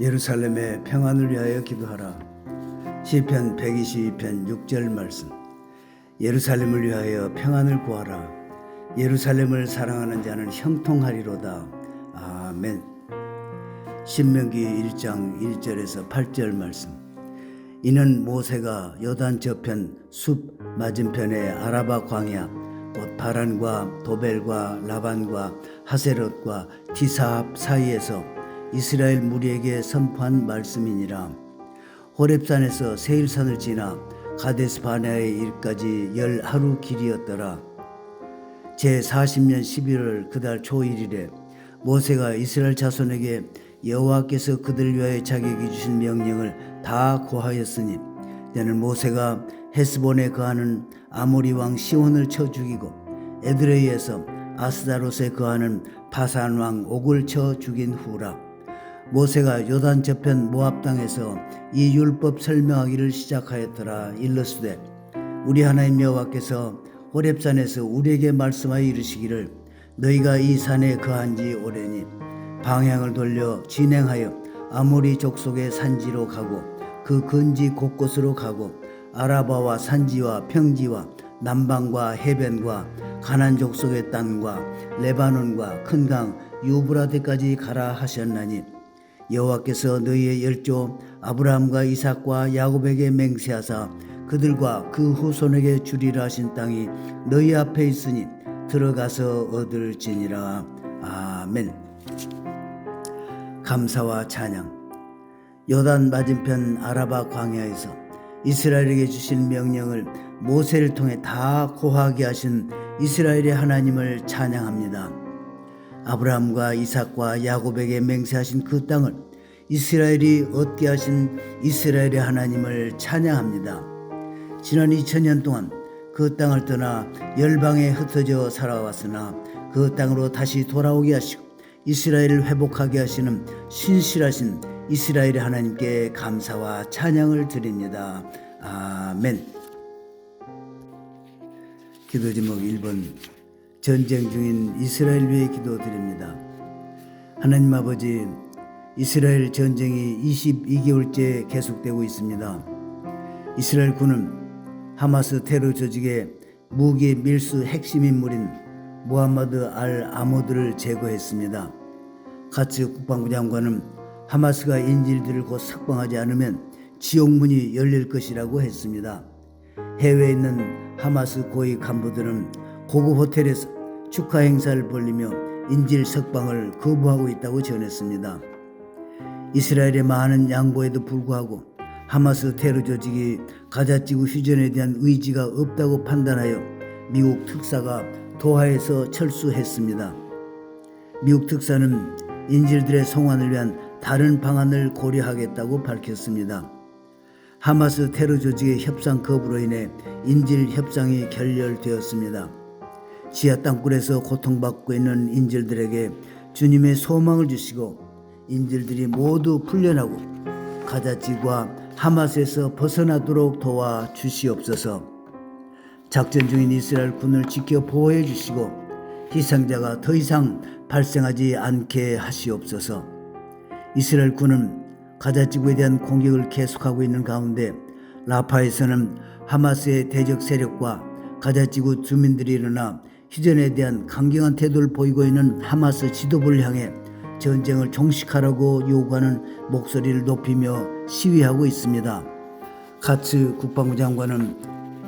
예루살렘의 평안을 위하여 기도하라. 시편 122편 6절 말씀. 예루살렘을 위하여 평안을 구하라. 예루살렘을 사랑하는 자는 형통하리로다. 아멘. 신명기 1장 1절에서 8절 말씀. 이는 모세가 요단 저편 숲 맞은편의 아라바 광야 곧 바란과 도벨과 라반과 하세롯과 디사합 사이에서 이스라엘 무리에게 선포한 말씀이니라. 호렙산에서 세일산을 지나 가데스 바네아에 일까지 열 하루 길이었더라. 제 40년 11월 그달 초일일에 모세가 이스라엘 자손에게 여호와께서 그들 위하여 자기에게 주신 명령을 다 고하였으니 때는 모세가 헤스본에 거하는 아모리 왕 시온을 쳐 죽이고 에드레이에서 아스다롯에 거하는 바산 왕 옥을 쳐 죽인 후라 모세가 요단 저편 모압 땅에서 이 율법 설명하기를 시작하였더라 일러스되 우리 하나님 여호와께서 호렙산에서 우리에게 말씀하여 이르시기를 너희가 이 산에 거한 지 오래니 방향을 돌려 진행하여 아모리 족속의 산지로 가고 그 근지 곳곳으로 가고 아라바와 산지와 평지와 남방과 해변과 가난 족속의 땅과 레바논과 큰 강 유브라데까지 가라 하셨나니 여호와께서 너희의 열조 아브라함과 이삭과 야곱에게 맹세하사 그들과 그 후손에게 주리라 하신 땅이 너희 앞에 있으니 들어가서 얻을지니라. 아멘. 감사와 찬양. 요단 맞은편 아라바 광야에서 이스라엘에게 주신 명령을 모세를 통해 다 고하게 하신 이스라엘의 하나님을 찬양합니다. 아브라함과 이삭과 야곱에게 맹세하신 그 땅을 이스라엘이 얻게 하신 이스라엘의 하나님을 찬양합니다. 지난 2000년 동안 그 땅을 떠나 열방에 흩어져 살아왔으나 그 땅으로 다시 돌아오게 하시고 이스라엘을 회복하게 하시는 신실하신 이스라엘의 하나님께 감사와 찬양을 드립니다. 아멘. 기도 제목 1번 전쟁 중인 이스라엘 위해 기도드립니다. 하나님 아버지 이스라엘 전쟁이 22개월째 계속되고 있습니다. 이스라엘 군은 하마스 테러 조직의 무기 밀수 핵심 인물인 무함마드 알 아모드를 제거했습니다. 가츠 국방부 장관은 하마스가 인질들을 곧 석방하지 않으면 지옥문이 열릴 것이라고 했습니다. 해외에 있는 하마스 고위 간부들은 고급 호텔에서 축하 행사를 벌리며 인질 석방을 거부하고 있다고 전했습니다. 이스라엘의 많은 양보에도 불구하고 하마스 테러 조직이 가자지구 휴전에 대한 의지가 없다고 판단하여 미국 특사가 도하에서 철수했습니다. 미국 특사는 인질들의 송환을 위한 다른 방안을 고려하겠다고 밝혔습니다. 하마스 테러 조직의 협상 거부로 인해 인질 협상이 결렬되었습니다. 지하 땅굴에서 고통받고 있는 인질들에게 주님의 소망을 주시고 인질들이 모두 풀려나고 가자지구와 하마스에서 벗어나도록 도와 주시옵소서. 작전 중인 이스라엘 군을 지켜 보호해 주시고 희생자가 더 이상 발생하지 않게 하시옵소서. 이스라엘 군은 가자지구에 대한 공격을 계속하고 있는 가운데 라파에서는 하마스의 대적 세력과 가자지구 주민들이 일어나 휴전에 대한 강경한 태도를 보이고 있는 하마스 지도부를 향해 전쟁을 종식하라고 요구하는 목소리를 높이며 시위하고 있습니다. 가츠 국방부 장관은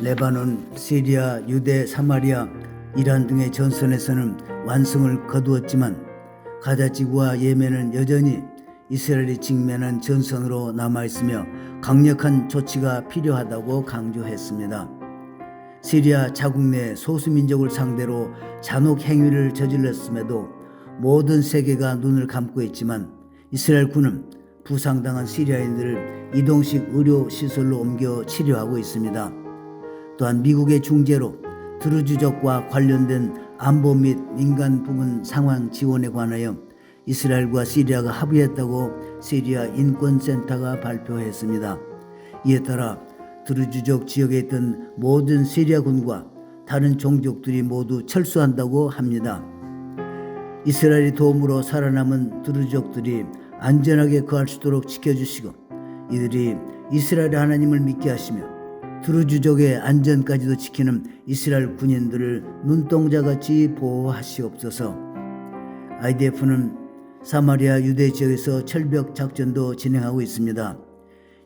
레바논, 시리아, 유대, 사마리아, 이란 등의 전선에서는 완성을 거두었지만 가자지구와 예멘은 여전히 이스라엘이 직면한 전선으로 남아있으며 강력한 조치가 필요하다고 강조했습니다. 시리아 자국 내 소수민족을 상대로 잔혹 행위를 저질렀음에도 모든 세계가 눈을 감고 있지만 이스라엘 군은 부상당한 시리아인들을 이동식 의료시설로 옮겨 치료하고 있습니다. 또한 미국의 중재로 드루즈족과 관련된 안보 및 민간 부문 상황 지원에 관하여 이스라엘과 시리아가 합의했다고 시리아 인권센터가 발표했습니다. 이에 따라 드루즈족 지역에 있던 모든 시리아 군과 다른 종족들이 모두 철수한다고 합니다. 이스라엘의 도움으로 살아남은 드루족들이 안전하게 거할 수 있도록 지켜주시고 이들이 이스라엘 하나님을 믿게 하시며 두루주족의 안전까지도 지키는 이스라엘 군인들을 눈동자같이 보호하시옵소서. IDF는 사마리아 유대 지역에서 철벽 작전도 진행하고 있습니다.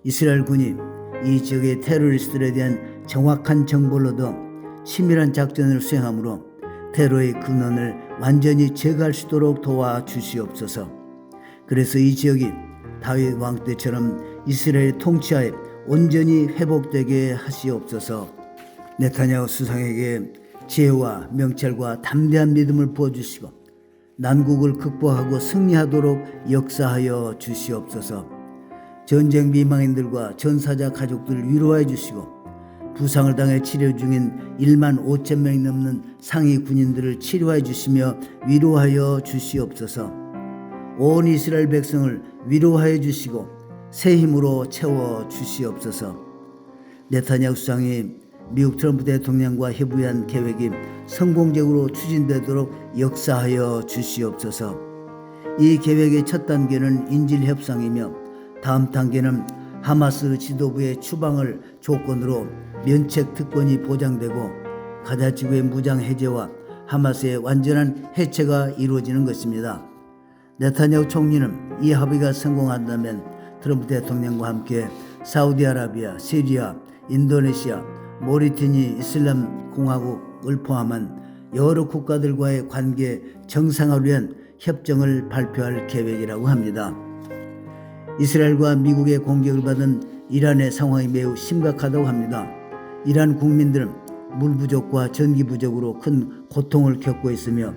이스라엘 군이 이 지역의 테러리스트들에 대한 정확한 정보를 얻어 치밀한 작전을 수행하므로 테러의 근원을 완전히 제거할 수 있도록 도와주시옵소서. 그래서 이 지역이 다윗 왕 때처럼 이스라엘 통치하에 온전히 회복되게 하시옵소서. 네타냐후 수상에게 지혜와 명철과 담대한 믿음을 부어주시고 난국을 극복하고 승리하도록 역사하여 주시옵소서. 전쟁 비망인들과 전사자 가족들을 위로해 주시고 부상을 당해 치료 중인 1만 5천 명이 넘는 상위 군인들을 치료해 주시며 위로하여 주시옵소서. 온 이스라엘 백성을 위로하여 주시고 새 힘으로 채워 주시옵소서. 네타냐후 수상이 미국 트럼프 대통령과 협의한 계획이 성공적으로 추진되도록 역사하여 주시옵소서. 이 계획의 첫 단계는 인질 협상이며 다음 단계는 하마스 지도부의 추방을 조건으로 면책 특권이 보장되고 가자 지구의 무장 해제와 하마스의 완전한 해체가 이루어지는 것입니다. 네타냐후 총리는 이 합의가 성공한다면 트럼프 대통령과 함께 사우디아라비아, 시리아, 인도네시아, 모리티니 이슬람 공화국을 포함한 여러 국가들과의 관계 정상화를 위한 협정을 발표할 계획이라고 합니다. 이스라엘과 미국의 공격을 받은 이란의 상황이 매우 심각하다고 합니다. 이란 국민들은 물 부족과 전기 부족으로 큰 고통을 겪고 있으며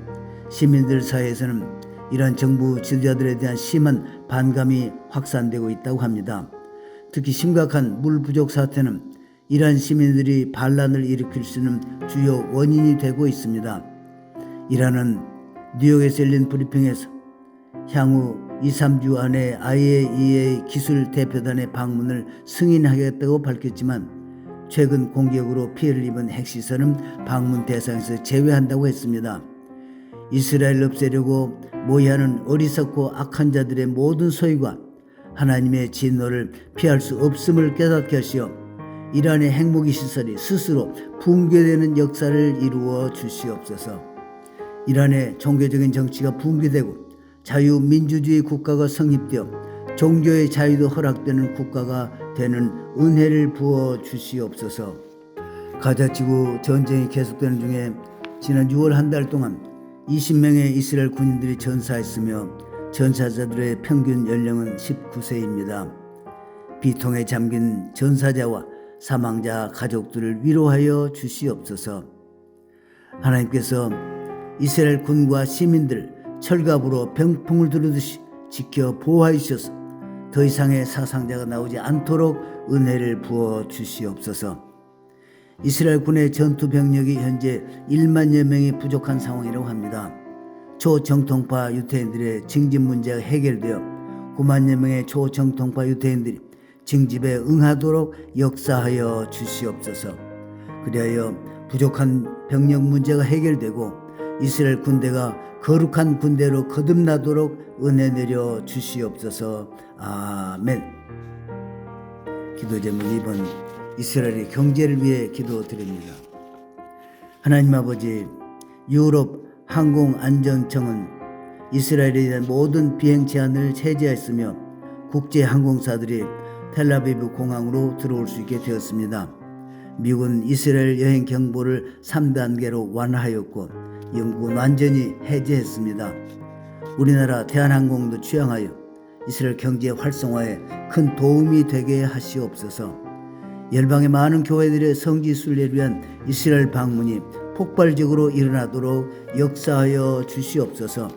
시민들 사이에서는 이란 정부 지도자들에 대한 심한 반감이 확산되고 있다고 합니다. 특히 심각한 물 부족 사태는 이란 시민들이 반란을 일으킬 수 있는 주요 원인이 되고 있습니다. 이란은 뉴욕에서 열린 브리핑에서 향후 2, 3주 안에 IAEA 기술 대표단의 방문을 승인하겠다고 밝혔지만 최근 공격으로 피해를 입은 핵시설은 방문 대상에서 제외한다고 했습니다. 이스라엘 없애려고 모의하는 어리석고 악한 자들의 모든 소유가 하나님의 진노를 피할 수 없음을 깨닫게 하시어 이란의 핵무기 시설이 스스로 붕괴되는 역사를 이루어 주시옵소서. 이란의 종교적인 정치가 붕괴되고 자유민주주의 국가가 성립되어 종교의 자유도 허락되는 국가가 되는 은혜를 부어 주시옵소서. 가자지구 전쟁이 계속되는 중에 지난 6월 한 달 동안 20명의 이스라엘 군인들이 전사했으며 전사자들의 평균 연령은 19세입니다. 비통에 잠긴 전사자와 사망자 가족들을 위로하여 주시옵소서. 하나님께서 이스라엘 군과 시민들 철갑으로 병풍을 두르듯이 지켜 보호하여 주셔서 더 이상의 사상자가 나오지 않도록 은혜를 부어 주시옵소서. 이스라엘 군의 전투 병력이 현재 1만여 명이 부족한 상황이라고 합니다. 초정통파 유태인들의 징집 문제가 해결되어 9만여 명의 초정통파 유태인들이 징집에 응하도록 역사하여 주시옵소서. 그리하여 부족한 병력 문제가 해결되고 이스라엘 군대가 거룩한 군대로 거듭나도록 은혜 내려 주시옵소서. 아멘. 기도 제목 2번 이스라엘의 경제를 위해 기도드립니다. 하나님 아버지 유럽 항공안전청은 이스라엘에 대한 모든 비행 제한을 해제했으며 국제 항공사들이 텔라비브 공항으로 들어올 수 있게 되었습니다. 미국은 이스라엘 여행 경보를 3단계로 완화하였고 영국은 완전히 해제했습니다. 우리나라 대한항공도 취항하여 이스라엘 경제 활성화에 큰 도움이 되게 하시옵소서. 열방의 많은 교회들의 성지 순례를 위한 이스라엘 방문이 폭발적으로 일어나도록 역사하여 주시옵소서.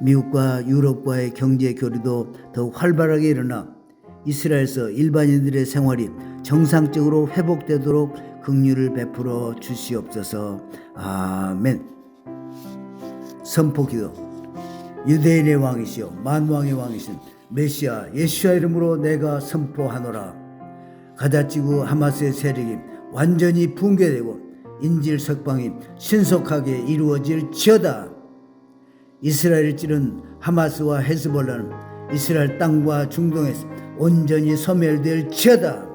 미국과 유럽과의 경제 교류도 더욱 활발하게 일어나 이스라엘에서 일반인들의 생활이 정상적으로 회복되도록 긍휼을 베풀어 주시옵소서. 아멘. 선포기도 유대인의 왕이시여 만왕의 왕이신 메시아 예수와 이름으로 내가 선포하노라. 가자지구 하마스의 세력이 완전히 붕괴되고 인질 석방이 신속하게 이루어질 지어다. 이스라엘을 찌른 하마스와 헤스볼라는 이스라엘 땅과 중동에서 온전히 소멸될 지어다.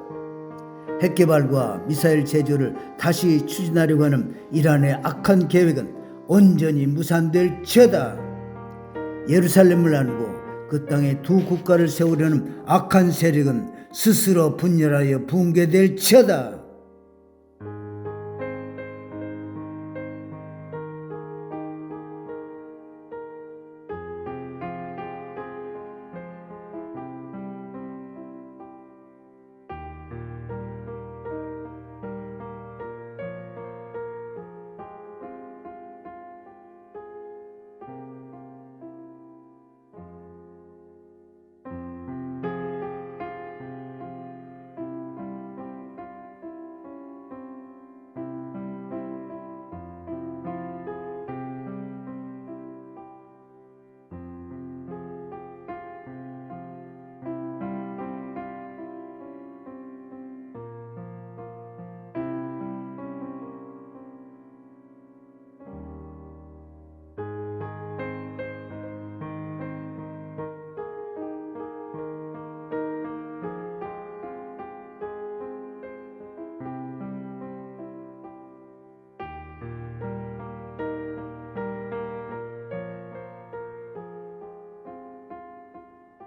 핵 개발과 미사일 제조를 다시 추진하려고 하는 이란의 악한 계획은 온전히 무산될 지어다. 예루살렘을 나누고 그 땅에 두 국가를 세우려는 악한 세력은 스스로 분열하여 붕괴될 지어다.